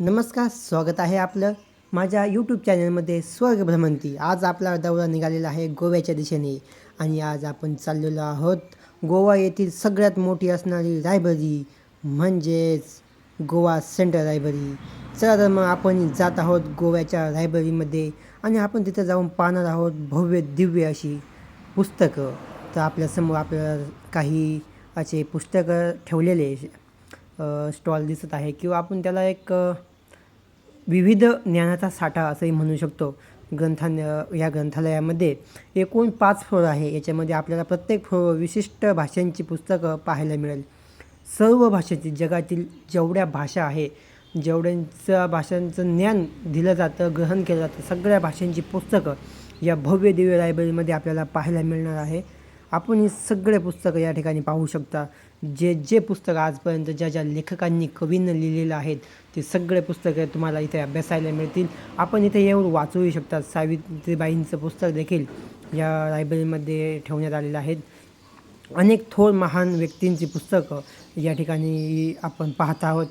नमस्कार स्वागत आहे आपलं माझ्या यूट्यूब चॅनलमध्ये स्वर्ग भ्रमंती आज आपला दौरा निघालेला आहे गोव्याच्या दिशेने आणि आज आपण चाललेलो आहोत गोवा येथील सगळ्यात मोठी असणारी रायबरी म्हणजेच गोवा सेंट्रल रायबरी चला तर मग आपण जात आहोत गोव्याच्या रायबरीमध्ये आणि आपण तिथं जाऊन पाहणार आहोत भव्य दिव्य अशी पुस्तकं. तर आपल्यासमोर आपल्याला काही असे पुस्तकं ठेवलेले स्टॉल दिसत आहे. किंवा आपण त्याला एक विविध ज्ञानाचा साठा असंही म्हणू शकतो. ग्रंथालय या ग्रंथालयामध्ये एकूण पाच फ्लोर आहे. याच्यामध्ये आपल्याला प्रत्येक फ्लोर विशिष्ट भाषांची पुस्तकं पाहायला मिळेल. सर्व भाषेची जगातील जेवढ्या भाषा आहे जेवढ्यांचं भाषांचं ज्ञान दिलं जातं ग्रहण केलं जातं सगळ्या भाषांची पुस्तकं या भव्य दिव्य लायब्ररीमध्ये आपल्याला पाहायला मिळणार आहे. आपण ही सगळे पुस्तकं या ठिकाणी पाहू शकता. जे जे पुस्तकं आजपर्यंत ज्या ज्या लेखकांनी कवीनं लिहिलेलं आहेत ते सगळे पुस्तकं तुम्हाला इथे अभ्यासायला मिळतील. आपण इथे येऊन वाचूही शकतात सावित्रीबाईंचं पुस्तक देखील या लायब्ररीमध्ये ठेवण्यात आलेलं आहे. अनेक थोर महान व्यक्तींची पुस्तकं या ठिकाणी आपण पाहत आहोत.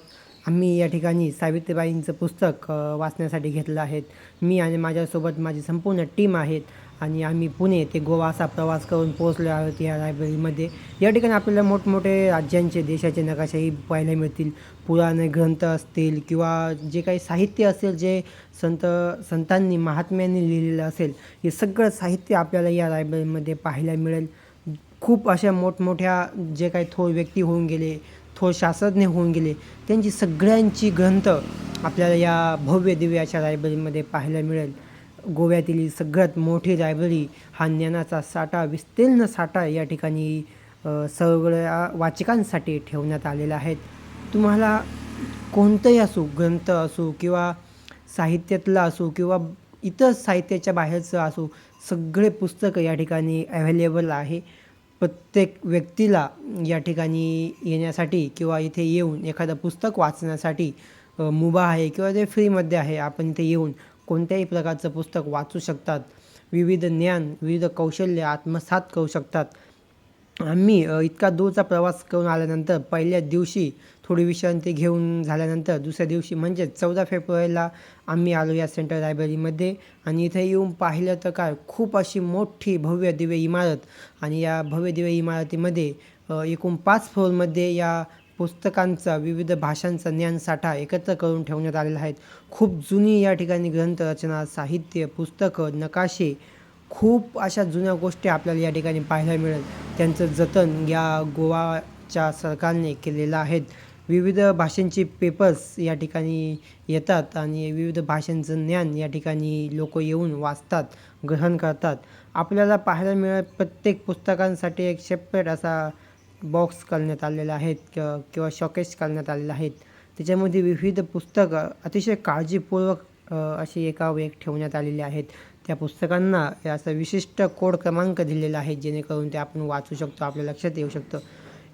आम्ही या ठिकाणी सावित्रीबाईंचं पुस्तक वाचण्यासाठी घेतलं आहे मी आणि माझ्यासोबत माझी संपूर्ण टीम आहेत आणि आम्ही पुणे ते गोवा असा प्रवास करून पोहोचलो आहोत या लायब्ररीमध्ये या ठिकाणी आपल्याला मोठमोठे राज्यांचे देशाचे नकाशाही पाहायला मिळतील. पुराणे ग्रंथ असतील किंवा जे काही साहित्य असेल जे संत संतांनी महात्म्यांनी लिहिलेलं असेल हे सगळं साहित्य आपल्याला या लायब्ररीमध्ये पाहायला मिळेल. खूप अशा मोठमोठ्या जे काही थोर व्यक्ती होऊन गेले थोर शास्त्रज्ञ होऊन गेले. त्यांची सगळ्यांची ग्रंथ आपल्याला या भव्य दिव्य अशा लायब्ररीमध्ये पाहायला मिळेल. गोव्यातील सगळ्यात मोठी लायब्ररी हा ज्ञानाचा साठा विस्तीर्ण साठा या ठिकाणी सगळ्या वाचकांसाठी ठेवण्यात आलेला आहे तुम्हाला कोणतंही असो ग्रंथ असो किंवा साहित्यातलं असो किंवा इतर साहित्याच्या बाहेरचं असो सगळे पुस्तकं या ठिकाणी अव्हेलेबल आहे. प्रत्येक व्यक्तीला या ठिकाणी येण्यासाठी किंवा इथे येऊन एखादं पुस्तक वाचण्यासाठी मुभा आहे किंवा ते फ्रीमध्ये आहे आपण इथे येऊन कोणत्याही प्रकारचं पुस्तक वाचू शकतात. विविध ज्ञान विविध कौशल्य आत्मसात करू शकतात. आम्ही इतका दूरचा प्रवास करून आल्यानंतर पहिल्या दिवशी थोडी विश्रांती घेऊन झाल्यानंतर दुसऱ्या दिवशी म्हणजे चौदा फेब्रुवारीला आम्ही आलो या सेंट्रल लायब्ररीमध्ये. आणि इथे येऊन पाहिलं तर काय खूप अशी मोठी भव्य दिव्य इमारत आणि या भव्य दिव्य इमारतीमध्ये एकूण पाच फ्लोअरमध्ये या पुस्तकांचा विविध भाषांचा ज्ञानसाठा एकत्र करून ठेवण्यात आलेला आहेत खूप जुनी या ठिकाणी ग्रंथरचना साहित्य पुस्तकं नकाशे खूप अशा जुन्या गोष्टी आपल्याला या ठिकाणी पाहायला मिळेल. त्यांचं जतन या गोवाच्या सरकारने केलेलं आहेत. विविध भाषांचे पेपर्स या ठिकाणी येतात आणि विविध भाषांचं ज्ञान या ठिकाणी लोक येऊन वाचतात ग्रहण करतात. आपल्याला पाहायला मिळत प्रत्येक पुस्तकांसाठी एक सेपरेट असा बॉक्स करण्यात आलेला आहेत क- किंवा शॉकेस करण्यात आलेला आहेत त्याच्यामध्ये विविध पुस्तकं अतिशय काळजीपूर्वक अशी एका ठेवण्यात आलेली आहेत. त्या पुस्तकांना असा विशिष्ट कोड क्रमांक दिलेला आहे जेणेकरून ते आपण वाचू शकतो आपल्या लक्षात येऊ शकतं.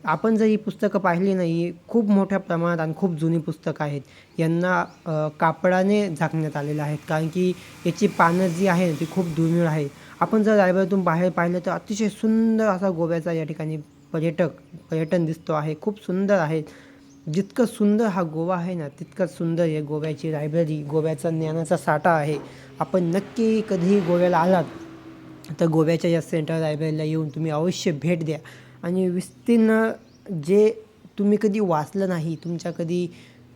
आपण जर ही पुस्तकं पाहिली नाही खूप मोठ्या प्रमाणात आणि खूप जुनी पुस्तकं आहेत यांना कापडाने झाकण्यात आलेलं आहेत. कारण की याची पानं जी आहे ना ती खूप दुर्मिळ आहे आपण जर लायब्ररीतून बाहेर पाहिलं तर अतिशय सुंदर असा गोव्याचा या ठिकाणी पर्यटक पर्यटन दिसतो आहे. खूप सुंदर आहे. जितकं सुंदर हा गोवा आहे ना तितकंच सुंदर आहे गोव्याची लायब्ररी गोव्याचा ज्ञानाचा साठा आहे. आपण नक्की कधीही गोव्याला आलात तर गोव्याच्या या सेंट्रल लायब्ररीला येऊन तुम्ही अवश्य भेट द्या. आणि विस्तीर्ण जे तुम्ही कधी वाचलं नाही तुमच्या कधी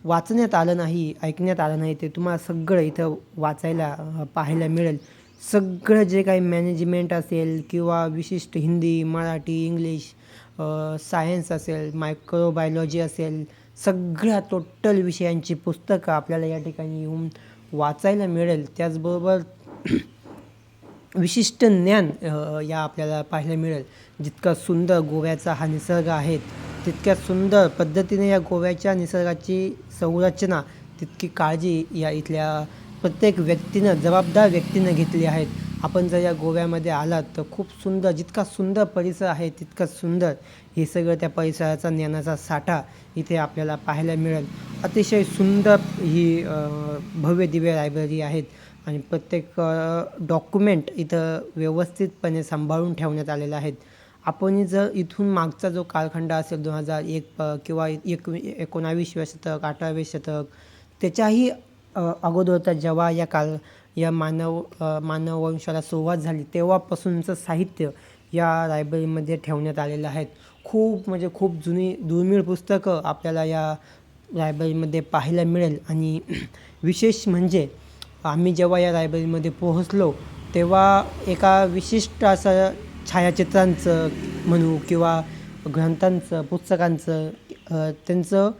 वाचण्यात आलं नाही ऐकण्यात आलं नाही ते तुम्हाला सगळं इथं वाचायला पाहायला मिळेल. सगळं जे काही मॅनेजमेंट असेल किंवा विशिष्ट हिंदी मराठी इंग्लिश सायन्स असेल मायक्रोबायोलॉजी असेल सगळ्या टोटल विषयांची पुस्तकं आपल्याला या ठिकाणी येऊन वाचायला मिळेल. त्याचबरोबर विशिष्ट ज्ञान या आपल्याला पाहायला मिळेल. जितका सुंदर गोव्याचा हा निसर्ग आहे तितक्या सुंदर पद्धतीने या गोव्याच्या निसर्गाची संरचना तितकी काळजी या इथल्या प्रत्येक व्यक्तीनं जबाबदार व्यक्तीनं घेतली आहेत आपण जर या गोव्यामध्ये आलात तर खूप सुंदर जितका सुंदर परिसर आहे तितकं सुंदर. हे सगळं त्या परिसराचा ज्ञानाचा साठा इथे आपल्याला पाहायला मिळेल. अतिशय सुंदर ही भव्य दिव्य लायब्ररी आहेत. आणि प्रत्येक डॉक्युमेंट इथं व्यवस्थितपणे सांभाळून ठेवण्यात आलेलं आहेत. आपण जर इथून मागचा जो कालखंड असेल दोन हजार एक प किंवा एक एकोणावीसवे शतक अठरावे शतक त्याच्याही अगोदरचा जेव्हा या काल या मानव मानववंशाला सुरुवात झाली तेव्हापासूनचं साहित्य या लायब्ररीमध्ये ठेवण्यात आलेलं आहेत खूप म्हणजे खूप जुनी दुर्मिळ पुस्तकं आपल्याला या लायब्ररीमध्ये पाहायला मिळेल. आणि विशेष म्हणजे आम्ही जेव्हा या लायब्ररीमध्ये पोहोचलो तेव्हा एका विशिष्ट असं छायाचित्रांचं म्हणू किंवा ग्रंथांचं पुस्तकांचं त्यांचं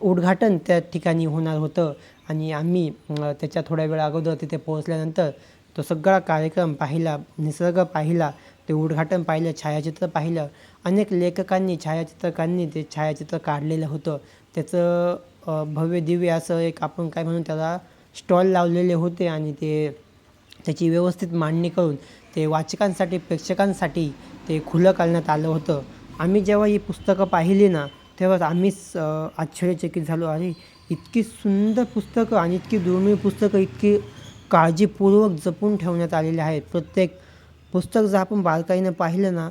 उद्घाटन त्या ठिकाणी होणार होतं. आणि आम्ही त्याच्या थोड्या वेळा अगोदर तिथे पोहोचल्यानंतर तो सगळा कार्यक्रम पाहिला निसर्ग पाहिला ते उद्घाटन पाहिलं छायाचित्र पाहिलं. अनेक लेखकांनी छायाचित्रकांनी ते छायाचित्र काढलेलं होतं. त्याचं भव्य दिव्य असं एक आपण काय म्हणू त्याला स्टॉल लावलेले होते आणि ते त्याची व्यवस्थित मांडणी करून ते वाचकांसाठी प्रेक्षकांसाठी ते खुलं करण्यात आलं होतं. आम्ही जेव्हा ही पुस्तकं पाहिली ना तेव्हाच आम्हीच आश्चर्यचकित झालो. अरे इतकी सुंदर पुस्तकं आणि इतकी दुर्मिळ पुस्तकं इतकी काळजीपूर्वक जपून ठेवण्यात आलेली आहेत. प्रत्येक पुस्तक जर आपण बारकाईनं पाहिलं ना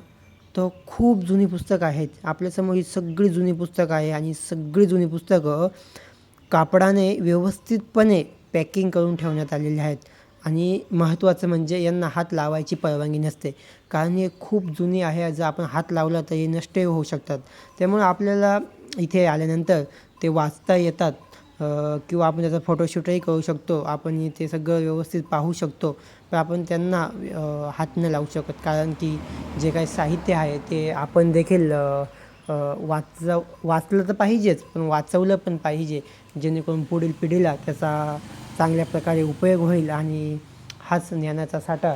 तर खूप जुनी पुस्तकं आहेत. आपल्यासमोर ही सगळी जुनी पुस्तकं आहे आणि सगळी जुनी पुस्तकं कापडाने व्यवस्थितपणे पॅकिंग करून ठेवण्यात आलेले आहेत. आणि महत्त्वाचं म्हणजे यांना हात लावायची परवानगी नसते. कारण हे खूप जुनी आहे. जर आपण हात लावला तर हे नष्टही होऊ शकतात. त्यामुळे आपल्याला इथे आल्यानंतर ते वाचता येतात. किंवा आपण त्याचा फोटोशूटही करू शकतो. आपण इथे सगळं व्यवस्थित पाहू शकतो. पण आपण त्यांना हात न लावू शकत. कारण की जे काही साहित्य आहे ते आपण देखील वाचव वाचलं तर पाहिजेच पण वाचवलं पण पाहिजे. जेणेकरून पुढील पिढीला त्याचा चांगल्या प्रकारे उपयोग होईल आणि हाच ज्ञानाचा साठा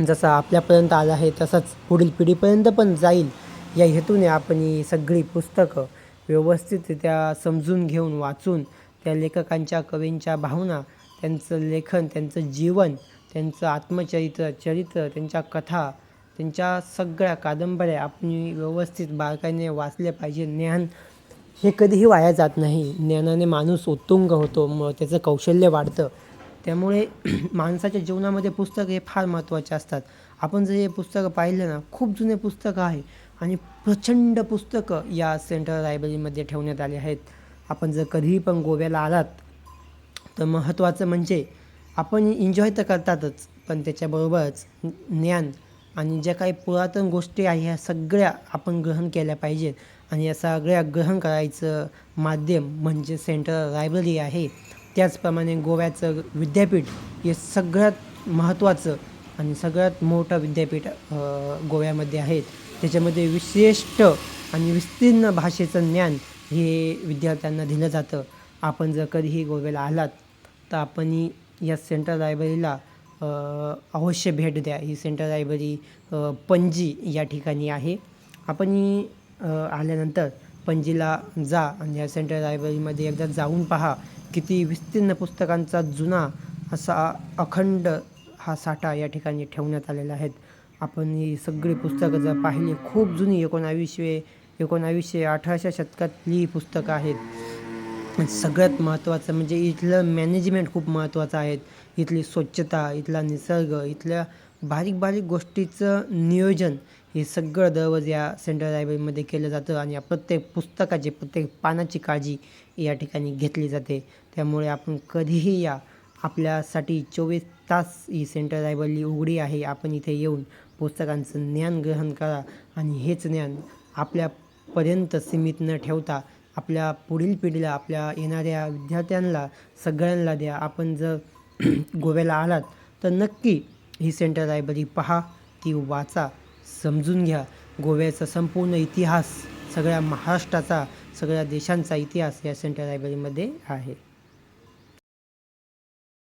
जसा आपल्यापर्यंत आला आहे तसाच पुढील पिढीपर्यंत पण जाईल. या हेतूने आपण ही सगळी पुस्तकं व्यवस्थितरित्या समजून घेऊन वाचून त्या लेखकांच्या कवींच्या भावना त्यांचं लेखन त्यांचं जीवन त्यांचं आत्मचरित्र चरित्र त्यांच्या कथा त्यांच्या सगळ्या कादंबऱ्या आपण व्यवस्थित बारकाईने वाचल्या पाहिजे. ज्ञान हे कधीही वाया जात नाही. ज्ञानाने माणूस उत्तुंग होतो मग त्याचं कौशल्य वाढतं. त्यामुळे माणसाच्या जीवनामध्ये पुस्तक हे फार महत्त्वाचे असतात. आपण जर हे पुस्तकं पाहिलं ना खूप जुने पुस्तकं आहे आणि प्रचंड पुस्तकं या सेंट्रल लायब्ररीमध्ये ठेवण्यात आले आहेत. आपण जर कधीही पण गोव्याला आलात तर महत्त्वाचं म्हणजे आपण एन्जॉय तर करतातच पण त्याच्याबरोबरच ज्ञान आणि ज्या काही पुरातन गोष्टी आहे ह्या सगळ्या आपण ग्रहण केल्या पाहिजेत. आणि या सगळ्या ग्रहण करायचं माध्यम म्हणजे सेंट्रल लायब्ररी आहे. त्याचप्रमाणे गोव्याचं विद्यापीठ हे सगळ्यात महत्त्वाचं आणि सगळ्यात मोठं विद्यापीठ गोव्यामध्ये आहेत त्याच्यामध्ये विशिष्ट आणि विस्तीर्ण भाषेचं ज्ञान हे विद्यार्थ्यांना दिलं जातं. आपण जर कधीही गोव्याला आलात तर आपण या सेंट्रल लायब्ररीला अवश्य भेट द्या. ही सेंट्रल लायब्ररी पणजी या ठिकाणी आहे. आपण आल्यानंतर पणजीला जा आणि या सेंट्रल लायब्ररीमध्ये एकदा जाऊन पहा किती विस्तीर्ण पुस्तकांचा जुना असा अखंड हा साठा या ठिकाणी ठेवण्यात आलेला आहेत. आपण ही सगळी पुस्तकं जर पाहिली खूप जुनी एकोणावीसशे एकोणावीसशे अठराशे शतकातली पुस्तकं आहेत. सगळ्यात महत्त्वाचं म्हणजे इथलं मॅनेजमेंट खूप महत्त्वाचं आहे. इथली स्वच्छता इथला निसर्ग इथल्या बारीक बारीक गोष्टीचं नियोजन हे सगळं दररोज या सेंट्रल लायब्ररीमध्ये केलं जातं आणि या प्रत्येक पुस्तकाची प्रत्येक पानाची काळजी या ठिकाणी घेतली जाते. त्यामुळे आपण कधीही या आपल्यासाठी चोवीस तास ही सेंट्रल लायब्ररी उघडी आहे. आपण इथे येऊन पुस्तकांचं ज्ञान ग्रहण करा आणि हेच ज्ञान आपल्यापर्यंत सीमित न ठेवता आपल्या पुढील पिढीला आपल्या येणाऱ्या विद्यार्थ्यांना सगळ्यांना द्या. आपण जर गोव्याला आलात तर नक्की ही सेंटर लायब्ररी पहा ती वाचा समजून घ्या. गोव्याचा संपूर्ण इतिहास सगळ्या महाराष्ट्राचा सगळ्या देशांचा इतिहास या सेंट्रल लायब्ररीमध्ये आहे.